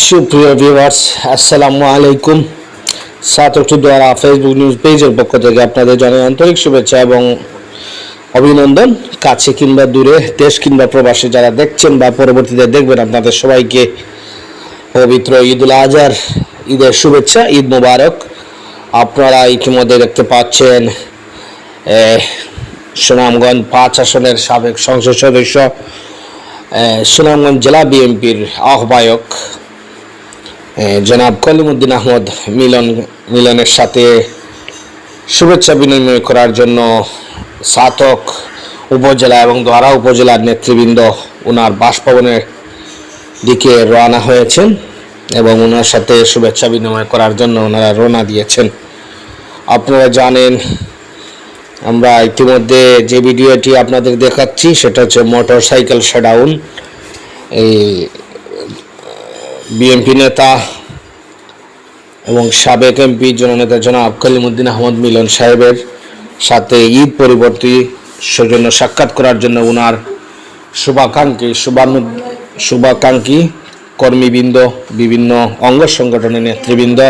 সুপ্রিয় ভিউয়ার্স আসসালামু আলাইকুম। সাত দ্বারা ফেসবুক নিউজ পেজের পক্ষ থেকে আপনাদের জানাই আন্তরিক শুভেচ্ছা এবং অভিনন্দন। কাছে কিংবা দূরে, দেশ কিংবা প্রবাসে যারা দেখছেন বা পরবর্তীতে দেখবেন, আপনাদের সবাইকে পবিত্র ঈদুল আজহার, ঈদের শুভেচ্ছা, ঈদ মোবারক। আপনারা ইতিমধ্যে দেখতে পাচ্ছেন সুনামগঞ্জ পাঁচ আসনের সাবেক সংসদ সদস্য সুনামগঞ্জ জেলা বিএনপির আহ্বায়ক জনাব কলিমুদ্দিন আহমদ মিলন, মিলনের সাথে শুভেচ্ছা বিনিময় করার জন্য সাতক উপজেলা এবং দোয়ারা উপজেলার নেতৃবৃন্দ ওনার বাসভবনের দিকে রওনা হয়েছেন এবং ওনার সাথে শুভেচ্ছা বিনিময় করার জন্য ওনারা রওনা দিয়েছেন। আপনারা জানেন, আমরা ইতিমধ্যে যে ভিডিওটি আপনাদের দেখাচ্ছি, সেটা হচ্ছে মোটর সাইকেল শেডাউন। এই বিএনপি নেতা এবং সাবেক এমপি জননেতা জনাব কলিমুদ্দিন আহমদ মিলন সাহেবের সাথে ঈদ পরিবর্তী সৌজন্য সাক্ষাৎ করার জন্য ওনার শুভাকাঙ্ক্ষী, শুভানু, শুভাকাঙ্ক্ষী কর্মীবৃন্দ, বিভিন্ন অঙ্গ সংগঠনের নেতৃবৃন্দ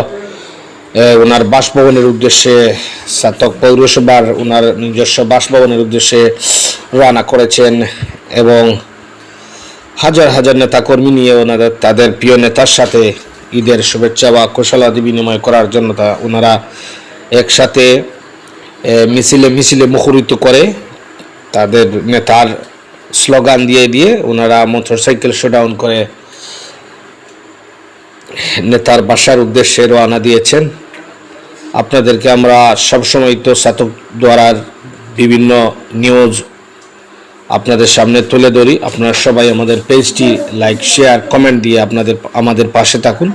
ওনার বাসভবনের উদ্দেশ্যে সাতক পৌরসভার ওনার নিজস্ব বাসভবনের উদ্দেশ্যে রওনা করেছেন এবং হাজার হাজার নেতা কর্মী নিয়ে ওনাদের, তাদের প্রিয় নেতার সাথে ঈদের শুভেচ্ছা বা কুশলাদি বিনিময় করার জন্য তা ওনারা একসাথে মিছিলে মিছিলে মুখরিত করে তাদের নেতার স্লোগান দিয়ে দিয়ে ওনারা মোটরসাইকেল শোডাউন করে নেতার বাসার উদ্দেশ্যে রওনা দিয়েছেন। আপনাদেরকে আমরা সবসময় তো সাতক দ্বারার বিভিন্ন নিউজ আপনাদের সামনে তুলে ধরি। আপনারা সবাই আমাদের পেজটি লাইক শেয়ার কমেন্ট দিয়ে আপনাদের, আমাদের পাশে থাকুন।